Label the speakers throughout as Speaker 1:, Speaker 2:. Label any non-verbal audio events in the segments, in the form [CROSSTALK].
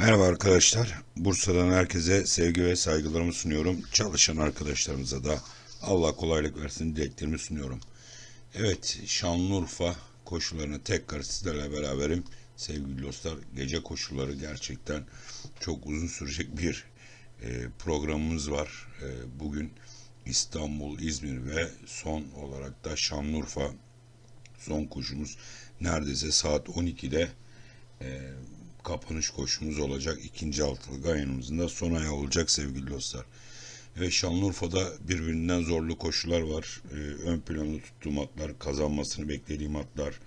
Speaker 1: Merhaba arkadaşlar. Bursa'dan herkese sevgi ve saygılarımı sunuyorum. Çalışan arkadaşlarımıza da Allah kolaylık versin dileklerimi sunuyorum. Evet, Şanlıurfa koşularını tekrar sizlerle beraberim. Sevgili dostlar, gece koşuları gerçekten çok uzun sürecek bir e, programımız var. E, bugün İstanbul, İzmir ve son olarak da Şanlıurfa son koşumuz neredeyse saat 12'de e, kapanış koşumuz olacak. İkinci altılı gayanımızın da son ayağı olacak sevgili dostlar. Evet Şanlıurfa'da birbirinden zorlu koşular var. Ee, ön planda tuttuğum atlar, kazanmasını beklediğim atlar.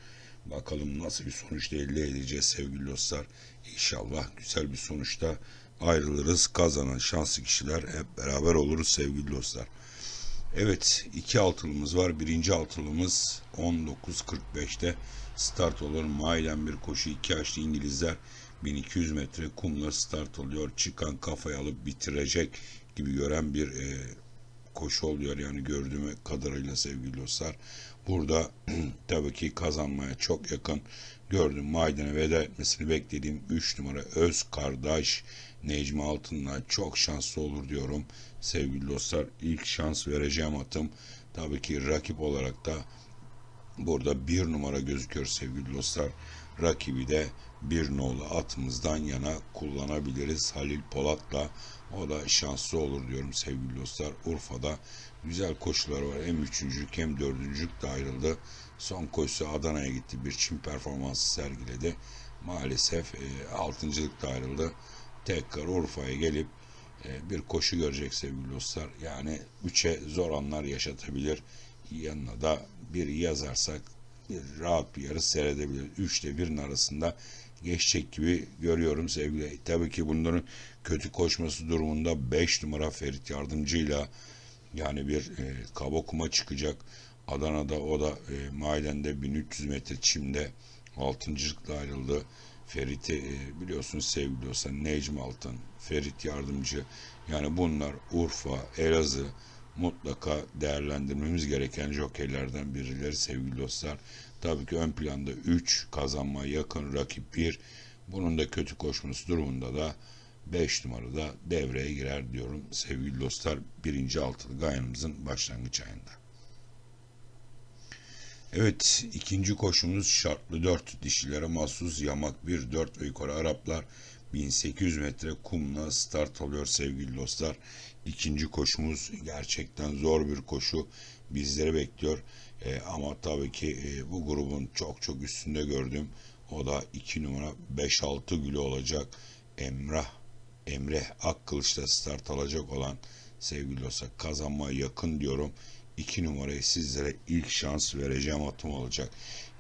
Speaker 1: Bakalım nasıl bir sonuçta elde edeceğiz sevgili dostlar. İnşallah güzel bir sonuçta ayrılırız. Kazanan şanslı kişiler hep beraber oluruz sevgili dostlar. Evet iki altılımız var. Birinci altılımız 19.45'te start olur. Maiden bir koşu iki yaşlı İngilizler 1200 metre kumla start oluyor. Çıkan kafayı alıp bitirecek gibi gören bir e, koşu oluyor yani gördüğüm kadarıyla sevgili dostlar. Burada [CLEARS THROAT] tabii ki kazanmaya çok yakın gördüm Maiden'e veda etmesini beklediğim 3 numara Öz kardeş Necmi Altın'la çok şanslı olur diyorum. Sevgili dostlar ilk şans vereceğim atım tabii ki rakip olarak da burada bir numara gözüküyor sevgili dostlar. Rakibi de bir nolu atımızdan yana kullanabiliriz. Halil Polat'la o da şanslı olur diyorum sevgili dostlar. Urfa'da güzel koşular var. Hem üçüncülük hem dördüncülük de ayrıldı. Son koşusu Adana'ya gitti. Bir çim performansı sergiledi. Maalesef e, altıncılık da ayrıldı. Tekrar Urfa'ya gelip e, bir koşu görecek sevgili dostlar. Yani üçe zor anlar yaşatabilir. Yanına da bir yazarsak rahat bir yarış seyredebilir. Üçte birin arasında geçecek gibi görüyorum sevgili. Tabii ki bunların kötü koşması durumunda 5 numara Ferit Yardımcı'yla yani bir e, kaba kuma çıkacak. Adana'da o da e, Maiden'de 1300 metre çimde altıncılıkla ayrıldı. Ferit'i e, biliyorsunuz sevgili olsa Necmi Altın, Ferit Yardımcı yani bunlar Urfa, Elazığ mutlaka değerlendirmemiz gereken jokeylerden birileri sevgili dostlar. Tabii ki ön planda 3 kazanmaya yakın rakip 1. Bunun da kötü koşması durumunda da 5 numarada devreye girer diyorum sevgili dostlar. Birinci altılı gayanımızın başlangıç ayında. Evet ikinci koşumuz şartlı 4 dişilere mahsus yamak 1 4 ve yukarı Araplar 1800 metre kumla start alıyor sevgili dostlar. İkinci koşumuz gerçekten zor bir koşu bizleri bekliyor. E, ama tabii ki e, bu grubun çok çok üstünde gördüm. O da 2 numara 5-6 gülü olacak. Emrah Emre Akkılıç'ta start alacak olan sevgili dostlar kazanmaya yakın diyorum. 2 numarayı sizlere ilk şans vereceğim atım olacak.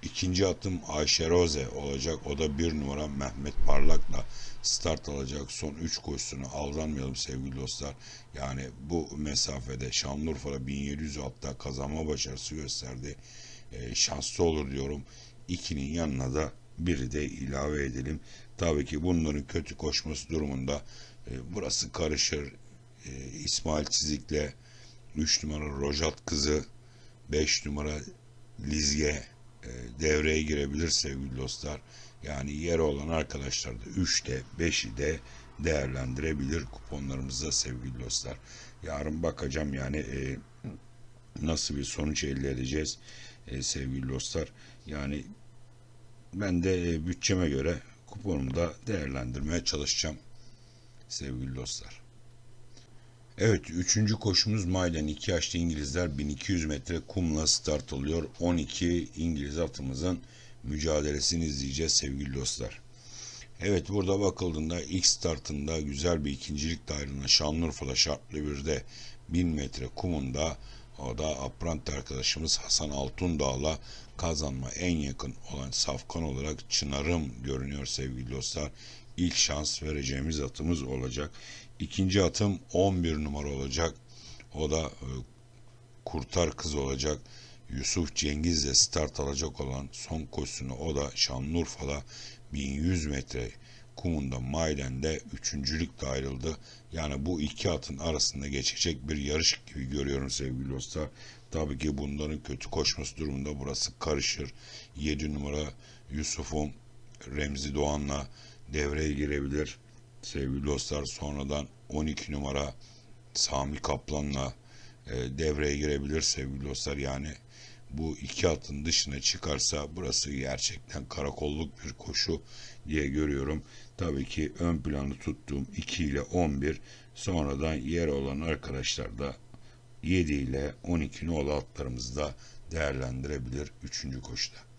Speaker 1: İkinci atım Ayşe Roze olacak. O da bir numara Mehmet Parlak'la start alacak. Son 3 koşusunu aldanmayalım sevgili dostlar. Yani bu mesafede Şanlıurfa'da 1700 hatta kazanma başarısı gösterdi. E, şanslı olur diyorum. İkinin yanına da biri de ilave edelim. Tabii ki bunların kötü koşması durumunda e, burası karışır. E, İsmail Çizik'le 3 numara Rojat kızı 5 numara Lizge devreye girebilir sevgili dostlar. Yani yer olan arkadaşlar da 3'te 5'i de değerlendirebilir kuponlarımızda sevgili dostlar. Yarın bakacağım yani e, nasıl bir sonuç elde edeceğiz e, sevgili dostlar. Yani ben de e, bütçeme göre kuponumu da değerlendirmeye çalışacağım sevgili dostlar. Evet, üçüncü koşumuz Maylen 2 yaşlı İngilizler 1200 metre kumla start alıyor. 12 İngiliz atımızın mücadelesini izleyeceğiz sevgili dostlar. Evet burada bakıldığında ilk startında güzel bir ikincilik dairinde Şanlıurfa'da şartlı bir de 1000 metre kumunda o da Aprant arkadaşımız Hasan Altundağ'la kazanma en yakın olan safkan olarak Çınarım görünüyor sevgili dostlar. İlk şans vereceğimiz atımız olacak. İkinci atım 11 numara olacak. O da e, kurtar kız olacak. Yusuf Cengiz'le start alacak olan son koşusunu o da Şanlıurfa'da 1100 metre kumunda Maylen'de üçüncülükle ayrıldı. Yani bu iki atın arasında geçecek bir yarış gibi görüyorum sevgili dostlar. Tabii ki bunların kötü koşması durumunda burası karışır. 7 numara Yusuf'un Remzi Doğan'la devreye girebilir. sevgili dostlar sonradan 12 numara Sami Kaplan'la e, devreye girebilir sevgili dostlar. Yani bu iki atın dışına çıkarsa burası gerçekten karakolluk bir koşu diye görüyorum. Tabii ki ön planı tuttuğum 2 ile 11 sonradan yer olan arkadaşlar da 7 ile 12 nolu atlarımızı da değerlendirebilir 3. koşuda.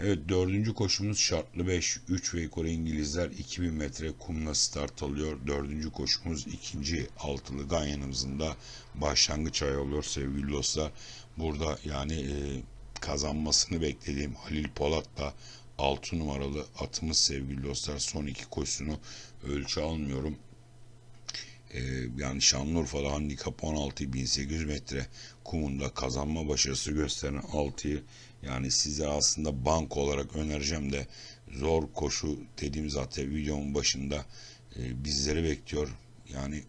Speaker 1: Evet dördüncü koşumuz şartlı 5. 3 ve yukarı İngilizler 2000 metre kumla start alıyor. Dördüncü koşumuz ikinci altılı ganyanımızın da başlangıç ayı oluyor sevgili dostlar. Burada yani e, kazanmasını beklediğim Halil Polat'la 6 numaralı atımız sevgili dostlar son iki koşusunu ölçü almıyorum. Ee, yani Şanlıurfa'da handikap 16 1800 metre kumunda kazanma başarısı gösteren 6'yı yani size aslında bank olarak önereceğim de zor koşu dediğim zaten videomun başında e, bizleri bekliyor. Yani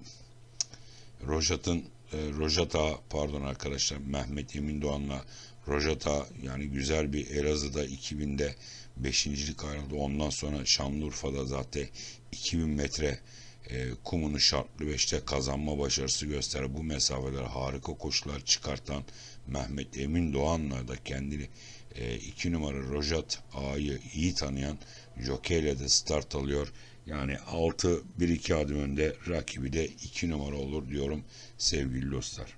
Speaker 1: Rojat'ın e, Rojata pardon arkadaşlar Mehmet Emin Doğan'la Rojata yani güzel bir Elazığ'da 2000'de 5.lik ayrıldı. Ondan sonra Şanlıurfa'da zaten 2000 metre e, kumunu şartlı 5'te kazanma başarısı gösteren bu mesafeler harika koşular çıkartan Mehmet Emin Doğan'la da kendini 2 e, numara Rojat A'yı iyi tanıyan Jockey ile de start alıyor. Yani 6 1-2 adım önde rakibi de 2 numara olur diyorum sevgili dostlar.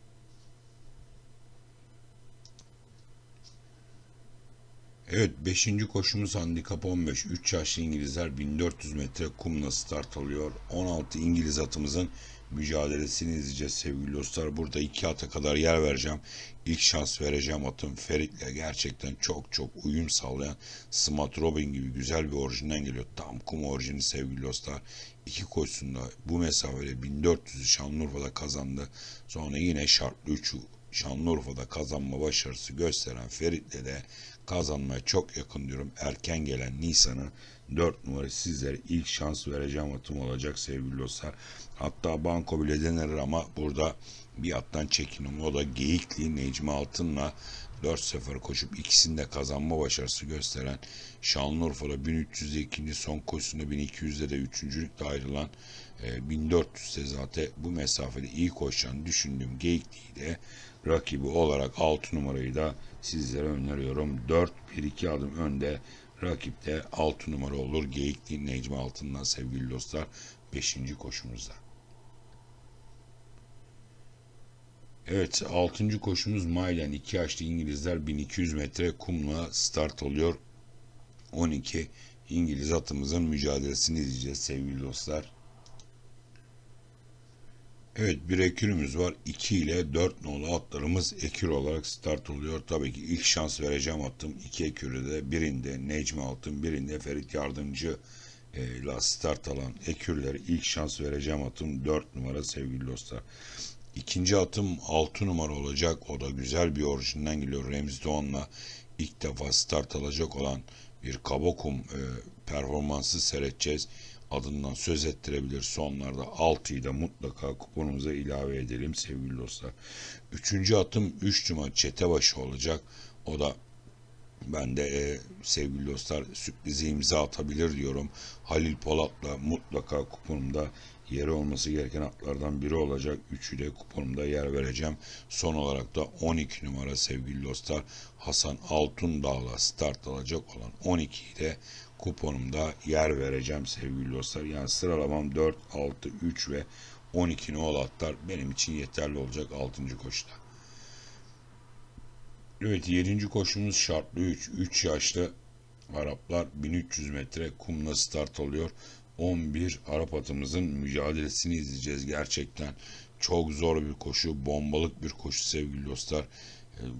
Speaker 1: Evet 5. koşumuz handikap 15. 3 yaşlı İngilizler 1400 metre kumla start alıyor. 16 İngiliz atımızın mücadelesini izleyeceğiz sevgili dostlar. Burada iki ata kadar yer vereceğim. İlk şans vereceğim atım Ferit'le gerçekten çok çok uyum sağlayan Smart Robin gibi güzel bir orijinden geliyor. Tam kum orijini sevgili dostlar. İki koşusunda bu mesafede 1400'ü Şanlıurfa'da kazandı. Sonra yine şartlı 3'ü Şanlıurfa'da kazanma başarısı gösteren Ferit'le de kazanmaya çok yakın diyorum. Erken gelen Nisan'ı 4 numara sizlere ilk şans vereceğim atım olacak sevgili dostlar. Hatta banko bile denir ama burada bir attan çekinim. O da Geyikli Necmi Altın'la 4 sefer koşup ikisinde kazanma başarısı gösteren Şanlıurfa'da 1300'de ikinci son koşusunda 1200'de de üçüncülükle ayrılan e, 1400'de zaten bu mesafede iyi koşan düşündüğüm Geyikli'yi de rakibi olarak 6 numarayı da sizlere öneriyorum. 4-1-2 adım önde rakipte 6 numara olur. Geyikli Necmi Altın'dan sevgili dostlar 5. koşumuzda. Evet 6. koşumuz Maylen 2 yaşlı İngilizler 1200 metre kumla start oluyor. 12 İngiliz atımızın mücadelesini izleyeceğiz sevgili dostlar. Evet bir ekürümüz var. 2 ile 4 nolu atlarımız ekür olarak start oluyor. Tabii ki ilk şans vereceğim attım. 2 ekürü de birinde Necmi Altın birinde Ferit Yardımcı ile start alan ekürleri ilk şans vereceğim atım 4 numara sevgili dostlar. İkinci atım 6 numara olacak. O da güzel bir orijinden geliyor. Remzi Doğan'la ilk defa start alacak olan bir Kabokum e, performansı seyredeceğiz adından söz ettirebilir. Sonlarda 6'yı da mutlaka kuponumuza ilave edelim sevgili dostlar. Üçüncü atım 3 numara çetebaşı olacak. O da ben de e, sevgili dostlar sürprizi imza atabilir diyorum. Halil Polat'la mutlaka kuponumda yeri olması gereken atlardan biri olacak. Üçü de kuponumda yer vereceğim. Son olarak da 12 numara sevgili dostlar Hasan Altundağ'la start alacak olan 12'yi de kuponumda yer vereceğim sevgili dostlar. Yani sıralamam 4, 6, 3 ve 12 nol atlar benim için yeterli olacak 6. koşuda. Evet 7. koşumuz şartlı 3. 3 yaşlı Araplar 1300 metre kumla start alıyor. 11 Arap atımızın mücadelesini izleyeceğiz gerçekten. Çok zor bir koşu, bombalık bir koşu sevgili dostlar.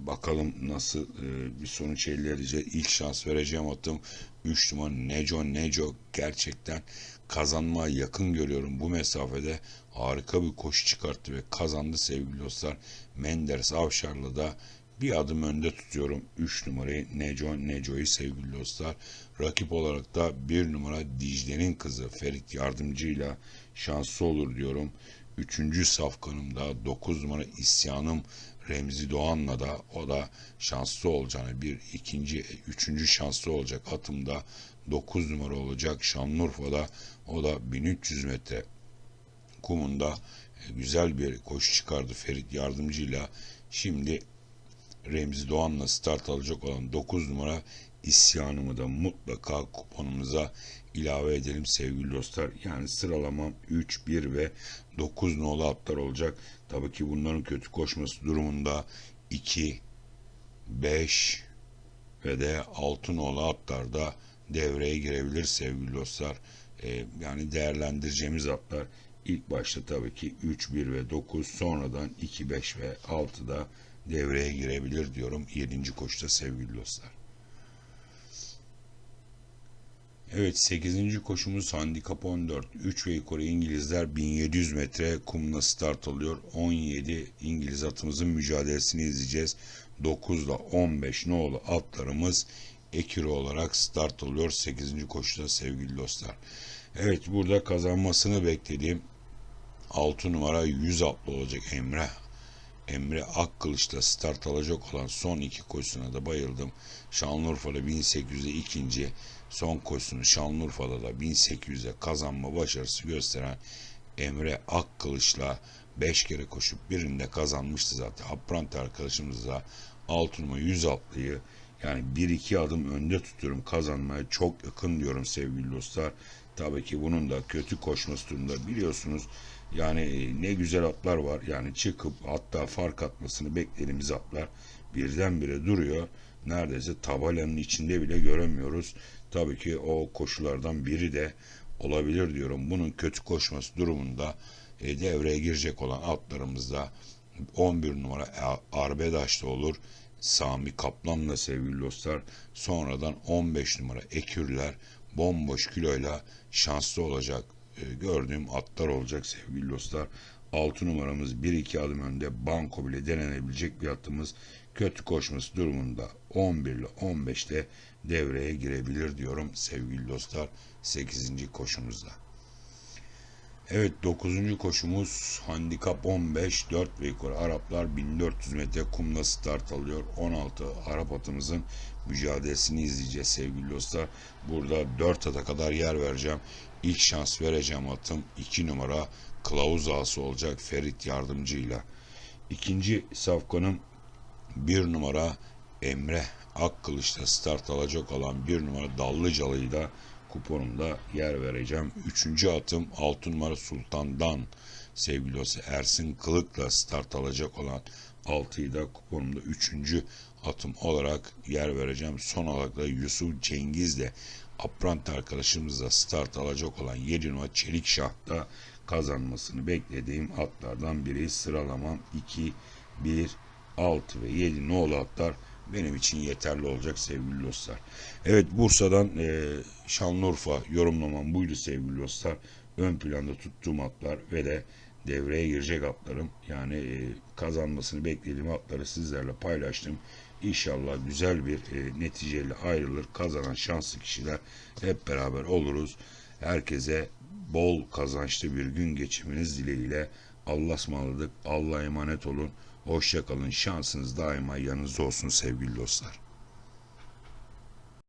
Speaker 1: Bakalım nasıl e, bir sonuç elde edeceğiz. İlk şans vereceğim atım 3 numara Neco Neco gerçekten kazanmaya yakın görüyorum. Bu mesafede harika bir koşu çıkarttı ve kazandı sevgili dostlar. Menderes Avşar'la da bir adım önde tutuyorum 3 numarayı Neco Neco'yu sevgili dostlar. Rakip olarak da 1 numara Dicle'nin kızı Ferit Yardımcı'yla şanslı olur diyorum. Üçüncü safkanımda 9 numara isyanım Remzi Doğan'la da o da şanslı olacağını bir ikinci, üçüncü şanslı olacak atımda 9 numara olacak Şanlıurfa'da. O da 1300 metre kumunda e, güzel bir koşu çıkardı Ferit yardımcıyla. Şimdi Remzi Doğan'la start alacak olan 9 numara isyanımı da mutlaka kuponumuza ilave edelim sevgili dostlar. Yani sıralamam 3, 1 ve 9 nolu atlar olacak. Tabii ki bunların kötü koşması durumunda 2, 5 ve de 6 nolu atlar da devreye girebilir sevgili dostlar. Ee, yani değerlendireceğimiz atlar ilk başta tabii ki 3, 1 ve 9 sonradan 2, 5 ve 6 da devreye girebilir diyorum 7. koşuda sevgili dostlar. Evet 8. koşumuz handikap 14. 3 ve yukarı İngilizler 1700 metre kumla start alıyor. 17 İngiliz atımızın mücadelesini izleyeceğiz. 9 ile 15 nolu atlarımız ekürü olarak start alıyor 8. koşuda sevgili dostlar. Evet burada kazanmasını beklediğim 6 numara 100 atlı olacak Emre Emre Akkılıç'ta start alacak olan son iki koşusuna da bayıldım. Şanlıurfa'da 1800'de ikinci, son koşusunu Şanlıurfa'da da 1800'de kazanma başarısı gösteren Emre Akkılıç'la 5 kere koşup birinde kazanmıştı zaten. Aprant arkadaşımız da 6 numara 100 atlıyı yani 1-2 adım önde tutuyorum kazanmaya çok yakın diyorum sevgili dostlar. Tabii ki bunun da kötü koşması durumunda biliyorsunuz yani e, ne güzel atlar var. Yani çıkıp hatta fark atmasını beklediğimiz atlar birdenbire duruyor. Neredeyse tabelanın içinde bile göremiyoruz. Tabii ki o koşulardan biri de olabilir diyorum. Bunun kötü koşması durumunda e, devreye girecek olan atlarımızda 11 numara Arbedaş'ta olur. Sami Kaplan'la sevgili dostlar. Sonradan 15 numara Ekürler bomboş kiloyla şanslı olacak gördüğüm atlar olacak sevgili dostlar. 6 numaramız 1-2 adım önde banko bile denenebilecek bir atımız kötü koşması durumunda 11 ile 15'te devreye girebilir diyorum sevgili dostlar 8. koşumuzda. Evet 9. koşumuz handikap 15 4 ve Araplar 1400 metre kumla start alıyor. 16 Arap atımızın mücadelesini izleyeceğiz sevgili dostlar. Burada 4 ata kadar yer vereceğim. İlk şans vereceğim atım 2 numara kılavuz ağası olacak Ferit yardımcıyla. İkinci safkanım 1 numara Emre Akkılıç'ta start alacak olan 1 numara Dallıcalı'yı da kuponumda yer vereceğim. Üçüncü atım 6 numara Sultan'dan sevgili olsa Ersin Kılık'la start alacak olan 6'yı da kuponumda üçüncü atım olarak yer vereceğim. Son olarak da Yusuf Cengiz de Aprant arkadaşımızla start alacak olan 7 numara Çelik Şah'ta kazanmasını beklediğim atlardan biri. Sıralamam 2, 1, 6 ve 7 nolu atlar benim için yeterli olacak sevgili dostlar. Evet Bursa'dan e, Şanlıurfa yorumlamam buydu sevgili dostlar. Ön planda tuttuğum atlar ve de devreye girecek atlarım. Yani e, kazanmasını beklediğim atları sizlerle paylaştım. İnşallah güzel bir e, neticeyle ayrılır. Kazanan şanslı kişiler hep beraber oluruz. Herkese bol kazançlı bir gün geçirmeniz dileğiyle Allah'a ısmarladık. Allah'a emanet olun. Hoşçakalın. Şansınız daima yanınızda olsun sevgili dostlar.